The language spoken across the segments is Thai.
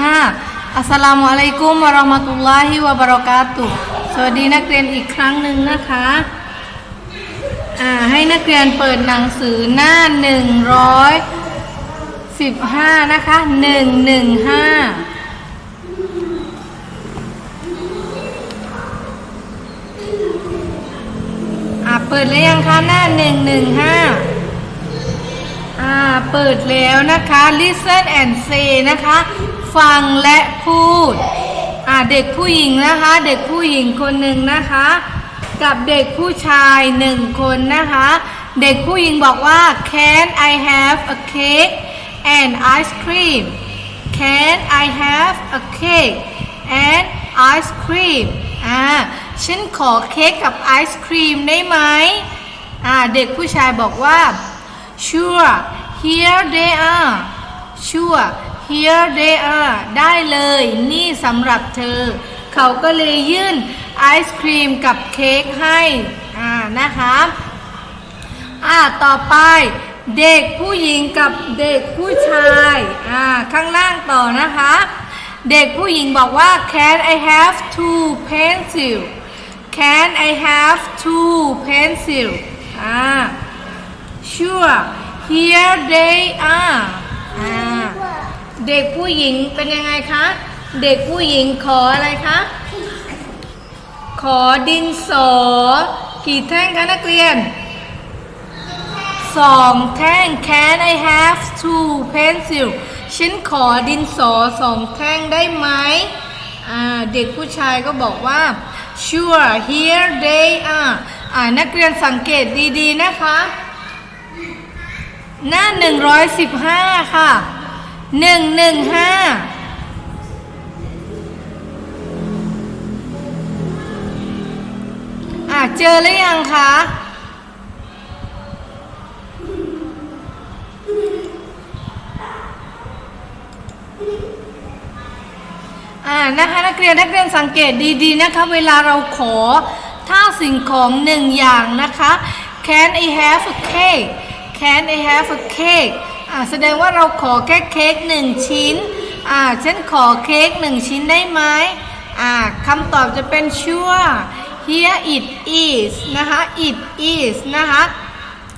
ค่ะอัสลามุอะลัยกุมวะเราะมะตุลลอฮิวะบะเราะกาตุสวัสดีนักเรียนอีกครั้งหนึ่งนะคะอ่าให้นักเรียนเปิดหนังสือหน้า 115 นะคะ 115อ่าเปิดแล้วยังคะหน้า 115อ่าเปิดแล้วนะคะ listen and say นะคะ ฟังและพูดอ่าเด็กผู้หญิงนะคะ เด็กผู้หญิงคนหนึ่งนะคะ กับเด็กผู้ชายหนึ่งคนนะคะ เด็กผู้หญิงบอกว่า can I have a cake and ice cream can I have a cake and ice cream อ่าฉันขอเค้กกับไอศครีมได้ไหมอ่าเด็กผู้ชายบอกว่า sure here they are sure here they are ได้เลย นี่สำหรับเธอ เขาก็เลยยื่นไอศครีมกับเค้กให้ อ่า นะคะอ่า ต่อไปเด็กผู้หญิงกับเด็กผู้ชาย อ่า ข้างล่างต่อนะคะ เด็กผู้หญิงบอกว่า can I have two pencil can I have two pencil อ่า sure here they are อ่า เด็กผู้หญิงเป็นยังไงคะ เด็กผู้หญิงขออะไรคะ ขอดินสอ กี่แท่งคะนักเรียนสองแท่ง Can I have two pencil ฉันขอดินสอสองแท่งได้ไหมเด็กผู้ชายก็บอกว่า Sure here they are อ่านักเรียนสังเกตดีๆนะคะ หน้า 115 ค่ะ 115อ่าเจอหรือยังคะอ่านะคะนักเรียนนักเรียนสังเกตดีๆนะคะเวลาเราขอถ้าสิ่งของหนึ่งอย่างนะคะ Can I have a cake Can I have a cake อ่าแสดงว่าเราขอแค่เค้กหนึ่งชิ้นอ่าฉันขอเค้กหนึ่งชิ้นได้ไหมอ่าคำตอบจะเป็น sure here it is นะคะ it is นะคะ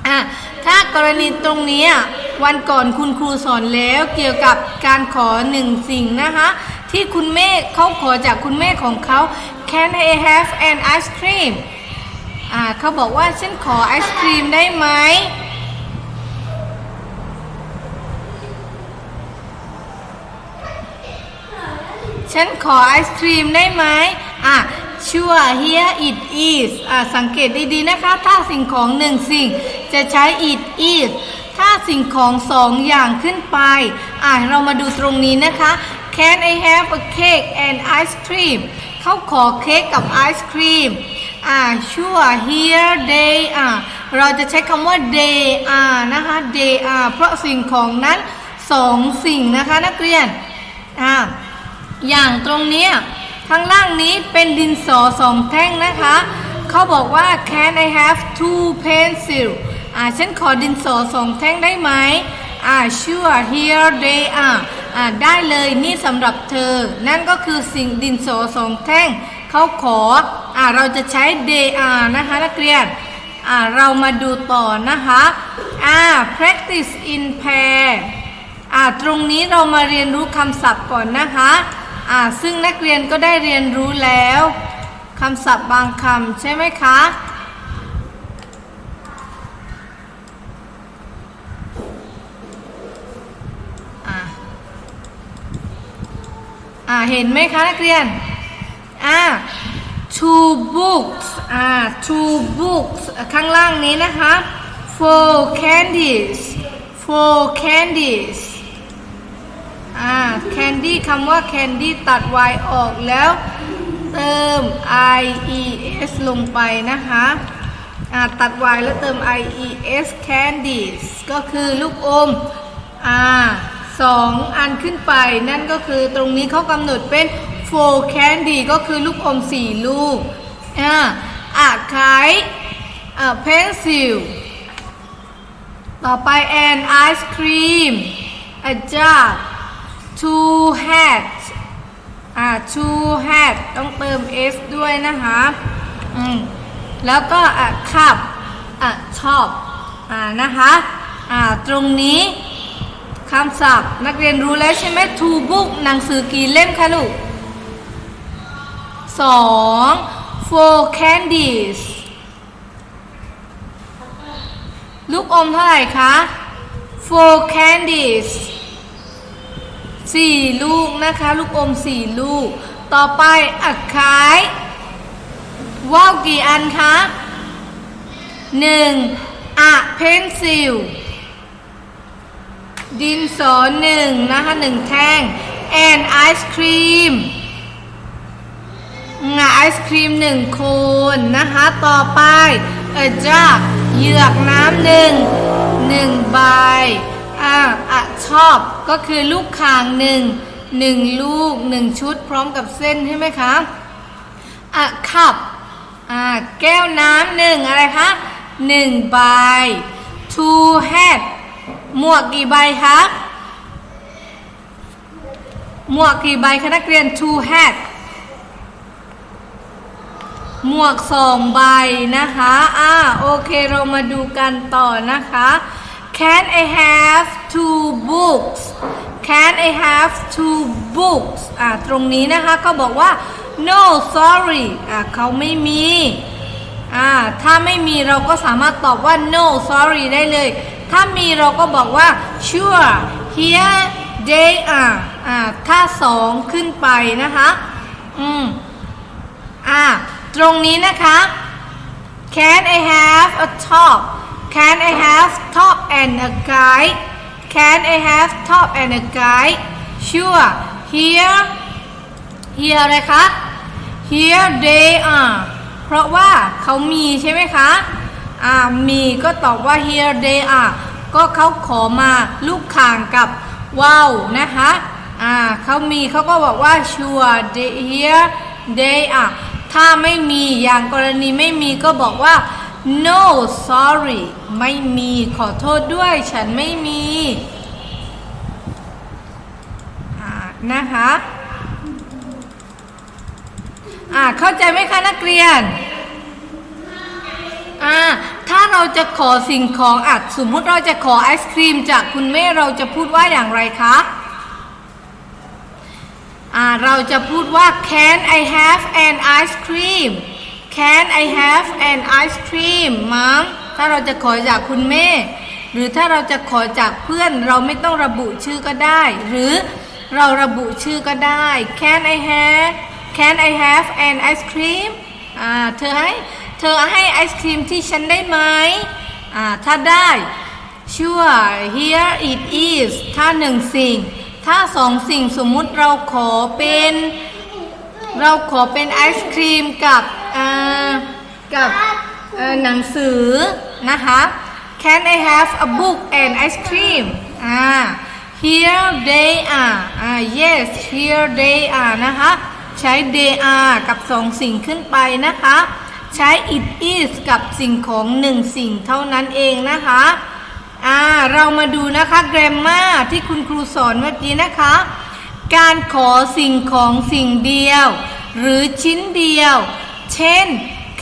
อะถ้ากรณีตรงนี้วันก่อนคุณครูสอนแล้วเกี่ยวกับการขอหนึ่งสิ่งนะคะที่คุณแม่เขาขอจากคุณแม่ของเขา Can I have an ice cream อ่าเขาบอกว่าฉันขอไอศครีมได้ไหม ฉันขอไอศครีมได้ไหมอะ sure here it is อะสังเกตดีๆนะคะ ถ้าสิ่งของหนึ่งสิ่งจะใช้ it is ถ้าสิ่งของสองอย่างขึ้นไป อะ เรามาดูตรงนี้นะคะ Can I have a cake and ice cream เขาขอเค้กกับไอศครีม อ่า sure here they are เราจะใช้คำว่า they are นะคะ they are เพราะสิ่งของนั้นสองสิ่งนะคะนักเรียน อ่า อย่างตรงเนี้ยข้างล่างนี้เป็นดินสอสองแท่งนะคะ เขาบอกว่า can I have two pencil อ่าฉันขอดินสอสองแท่งได้ไหมอ่า sure here they are อ่าได้เลยนี่สำหรับเธอ นั่นก็คือสิ่งดินสอสองแท่ง เขาขออ่าเราจะใช้ they are นะคะนักเรียนอ่าเรามาดูต่อนะคะอ่า practice in pair อ่าตรงนี้เรามาเรียนรู้คำศัพท์ก่อนนะคะ อ่าซึ่งนักเรียนก็ได้เรียนรู้แล้วคำศัพท์บางคำใช่ไหมคะ อ่าอ่าเห็นไหมคะนักเรียน อ่า two books อ่า two books ข้างล่างนี้นะคะ four candies four candies อ่า candy คำว่า candy ตัด y ออกแล้วเติม i e s ลงไปนะคะตัด y แล้วเติม i e s candies ก็คือลูกอมอ่าสองอันขึ้นไป นั่นก็คือตรงนี้เขากำหนดเป็น four candy ก็คือลูกอมสี่ลูกอ่าอ่าขายอ่า pencil ต่อไป and ice cream a jar two hat อ่า two hat ต้องเติม s ด้วยนะคะอืมแล้วก็อะขับอะชอบอ่านะคะอ่าตรงนี้คำศัพท์นักเรียนรู้แล้วใช่ไหม two book หนังสือกี่เล่มคะลูกสอง four candies ลูกอมเท่าไหร่คะ four candies สี่ลูกนะคะ ลูกอมสี่ลูก ต่อไปอักขายว่าวกี่อันคะหนึ่งอะเพนซิลดินสอหนึ่งนะคะหนึ่งแท่ง and ไอศครีมงาไอศครีมหนึ่งโคนนะคะ ต่อไปเออจ้าเหยือกน้ำหนึ่งหนึ่งใบ อ่าอะชอบก็คือลูกข่างหนึ่งหนึ่งลูกหนึ่งชุดพร้อมกับเส้นใช่ไหมคะอะขับอ่าแก้วน้ำหนึ่งอะไรคะหนึ่งใบ two hat หมวกกี่ใบคะหมวกกี่ใบคะนักเรียน two hat หมวกสองใบนะคะ อ่า โอเค เรามาดูกันต่อนะคะ Can I have two books Can I have two books อ่าตรงนี้นะคะก็บอกว่า no sorry อ่าเขาไม่มีอ่าถ้าไม่มีเราก็สามารถตอบว่า no sorry ได้เลย ถ้ามีเราก็บอกว่า sure here they are อ่าถ้าสองขึ้นไปนะคะอืมอ่าตรงนี้นะคะ Can I have a top Can I have top and a guide Can I have top and a guide Sure Here Here อะไรคะ Here they are เพราะว่าเขามีใช่ไหมคะ อ่า มีก็ตอบว่า here they are ก็เขาขอมาลูกข่างกับว้าวนะคะ อ่าเขามีเขาก็บอกว่า sure they here they are ถ้าไม่มีอย่างกรณีไม่มีก็บอกว่า no sorry ไม่มีขอโทษด้วย ฉันไม่มีนะคะอ่าเข้าใจไหมคะนักเรียนอ่าถ้าเราจะขอสิ่งของอัดสมมติเราจะขอไอศครีมจากคุณแม่เราจะพูดว่าอย่างไรคะอ่าเราจะพูดว่า Can I have an ice cream Can I have an ice cream mom ถ้าเราจะขอจากคุณแม่ หรือถ้าเราจะขอจากเพื่อนเราไม่ต้องระบุชื่อก็ได้ หรือเราระบุชื่อก็ได้ Can I have Can I have an ice cream อ่าเธอให้เธอให้ไอศครีมที่ฉันได้ไหมอ่าถ้าได้ sure here it is ถ้าหนึ่งสิ่ง ถ้าสองสิ่งสมมุติเราขอเป็น เราขอเป็นไอศครีมกับ อ่ากับเอ่อหนังสือนะคะ Can I have a book and ice cream อ่า Here they are อ่า yes here they are นะคะ ใช้ they are กับสองสิ่งขึ้นไปนะคะ ใช้ it is กับสิ่งของหนึ่งสิ่งเท่านั้นเองนะคะอ่าเรามาดูนะคะ grammar ที่คุณครูสอนเมื่อกี้นะคะ การขอสิ่งของสิ่งเดียว หรือชิ้นเดียว เช่น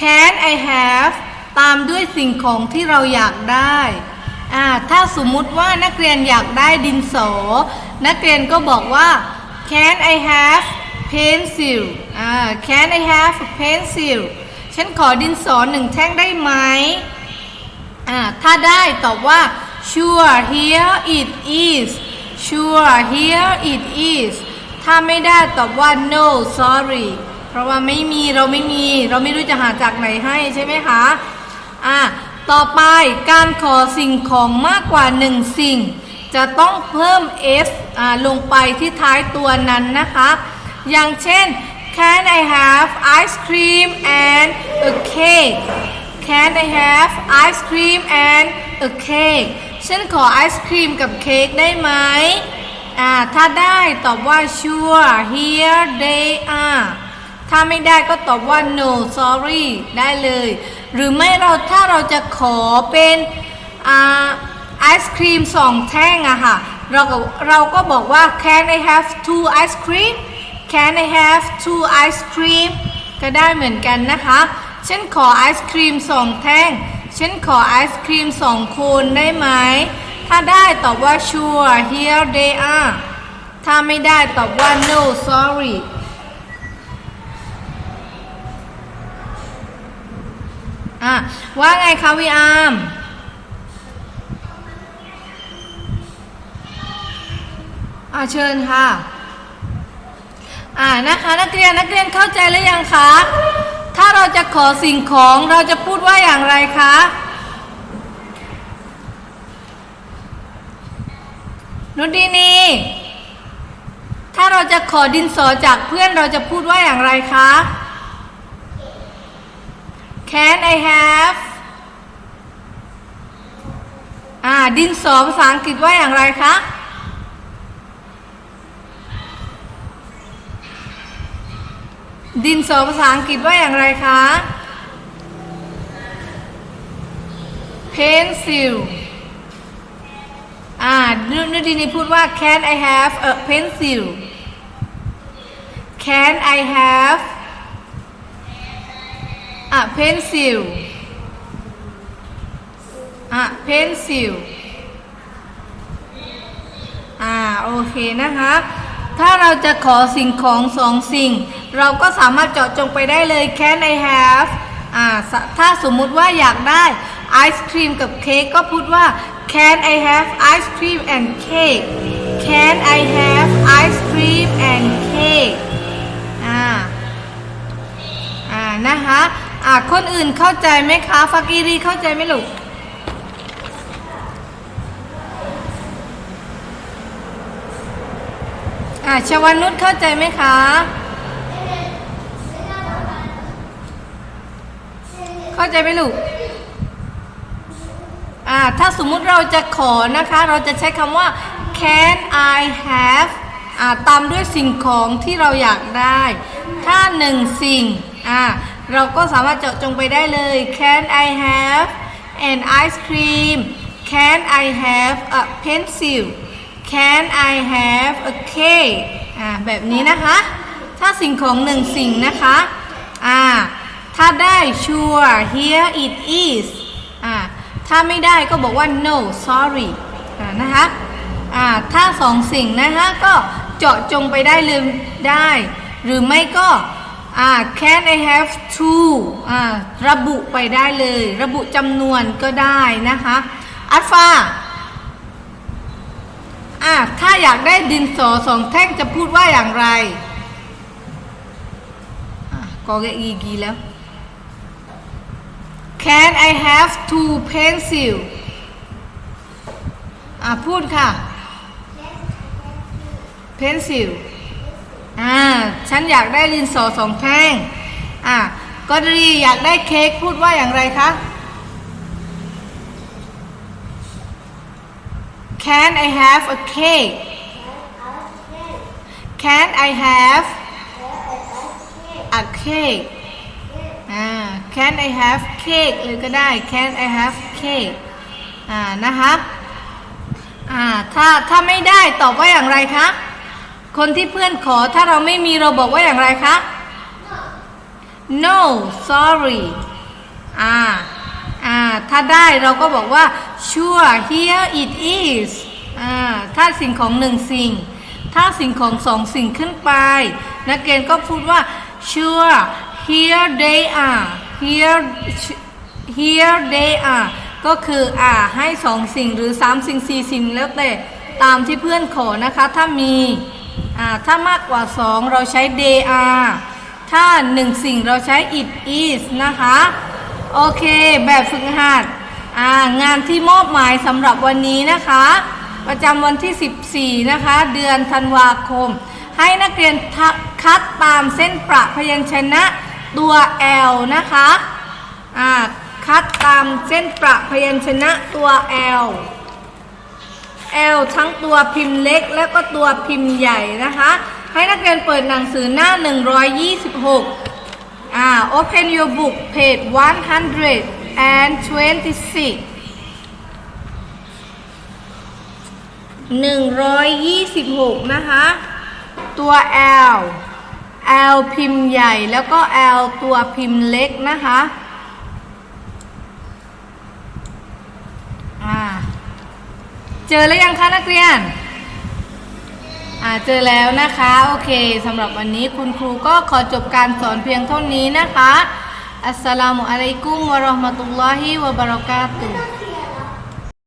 can I have ตามด้วยสิ่งของที่เราอยากได้อ่าถ้าสมมุติว่านักเรียนอยากได้ดินสอ นักเรียนก็บอกว่า can I have pencil อ่า can I have a pencil ฉันขอดินสอหนึ่งแท่งได้ไหมอ่าถ้าได้ตอบว่า sure here it is sure here it is ถ้าไม่ได้ตอบว่า no sorry เพราะว่าไม่มีเราไม่มี เราไม่รู้จะหาจากไหนให้ใช่ไหมคะอ่าต่อไปการขอสิ่งของมากกว่าหนึ่งสิ่ง จะต้องเพิ่ม s อ่าลงไปที่ท้ายตัวนั้นนะคะ อย่างเช่น can I have ice cream and a cake Can I have ice cream and a cake ฉันขอไอศครีมกับเค้กได้ไหมอ่าถ้าได้ตอบว่า sure here they are ถ้าไม่ได้ก็ตอบว่า no sorry ได้เลย หรือไม่เราถ้าเราจะขอเป็นอ่าไอศครีมสองแท่งอะค่ะเราก็เราก็บอกว่า can I have two ice cream can I have two ice cream ก็ได้เหมือนกันนะคะ ฉันขอไอศครีมสองแท่ง ฉันขอไอศครีมสองโคนได้ไหม ถ้าได้ตอบว่า sure here they are ถ้าไม่ได้ตอบว่า no sorry อะว่าไงคะวีอาร์มอะเชิญค่ะ อ่านะคะนักเรียนนักเรียนเข้าใจหรือยังคะ ถ้าเราจะขอสิ่งของเราจะพูดว่าอย่างไรคะนุดีนีถ้าเราจะขอดินสอจากเพื่อนเราจะพูดว่าอย่างไรคะ Can I have อ่าดินสอภาษาอังกฤษว่าอย่างไรคะ ดินสอภาษาอังกฤษว่าอย่างไรคะ pencil อ่านุดีนี่พูดว่า can I have a pencil can I have a pencil อะ pencil อ่าโอเคนะคะถ้าเราจะขอสิ่งของสองสิ่ง เราก็สามารถเจาะจงไปได้เลย can I have อ่าถ้าสมมุติว่าอยากได้ไอศครีมกับเค้กก็พูดว่า can I have ice cream and cake can I have ice cream and cake อ่า อ่า นะคะ อ่าคนอื่นเข้าใจไหมคะฟากีรีเข้าใจไหมลูกอ่าชวันุชเข้าใจไหมคะเข้าใจไหมลูกอ่าถ้าสมมุติเราจะขอนะคะ เราจะใช้คำว่า can I have อ่าตามด้วยสิ่งของที่เราอยากได้ ถ้าหนึ่งสิ่งอ่า เราก็สามารถเจาะจงไปได้เลย can I have an ice cream can I have a pencil can I have a cake อ่าแบบนี้นะคะ ถ้าสิ่งของหนึ่งสิ่งนะคะอ่าถ้าได้ sure here it is อ่าถ้าไม่ได้ก็บอกว่า no sorry อ่านะคะอ่าถ้าสองสิ่งนะคะก็เจาะจงไปได้เลยได้ หรือไม่ก็ อ่า can I have two อ่าระบุไปได้เลย ระบุจำนวนก็ได้นะคะอัลฟาอ่าถ้าอยากได้ดินสอสองแท่งจะพูดว่าอย่างไรกอแกอีกีแล้ว Can I have two pencil อะพูดค่ะ pencil อ่าฉันอยากได้ดินสอสองแท่งอะกอรีอยากได้เค้กพูดว่าอย่างไรคะ Can I have a cake Can I have a cake อ่า Can I have cake เลยก็ได้ Can I have cake อ่านะคะอ่าถ้าถ้าไม่ได้ตอบว่าอย่างไรคะ คนที่เพื่อนขอถ้าเราไม่มีเราบอกว่าอย่างไรคะ no sorry อ่าอ่าถ้าได้เราก็บอกว่า sure here it is อ่าถ้าสิ่งของหนึ่งสิ่ง ถ้าสิ่งของสองสิ่งขึ้นไป นักเรียนก็พูดว่า sure here they are here here they are ก็คืออ่าให้สองสิ่งหรือสามสิ่งสี่สิ่งแล้วแต่ตามที่เพื่อนขอนะคะ ถ้ามี ถ้ามากกว่าสองเราใช้ they are ถ้าหนึ่งสิ่งเราใช้ it is นะคะ โอเค แบบฝึกหัดงานที่มอบหมายสำหรับวันนี้นะคะ ประจำวันที่ 14 นะคะ เดือนธันวาคม ให้นักเรียนคัดตามเส้นประพยัญชนะตัว L นะคะ คัดตามเส้นประพยัญชนะตัว L L ทั้งตัวพิมพ์เล็กและก็ตัวพิมพ์ใหญ่นะคะ ให้นักเรียนเปิดหนังสือหน้า 126อ่า open your book page 126 126 นะคะ ตัว L L พิมพ์ใหญ่แล้วก็ L ตัวพิมพ์เล็กนะคะ อ่า เจอแล้วยังคะนักเรียน อ่าเจอแล้วนะคะ โอเคสำหรับวันนี้คุณครูก็ขอจบการสอนเพียงเท่านี้นะคะ อัสสลามุอะลัยกุมวะเราะห์มะตุลลอฮิวะบะเราะกาตุฮ์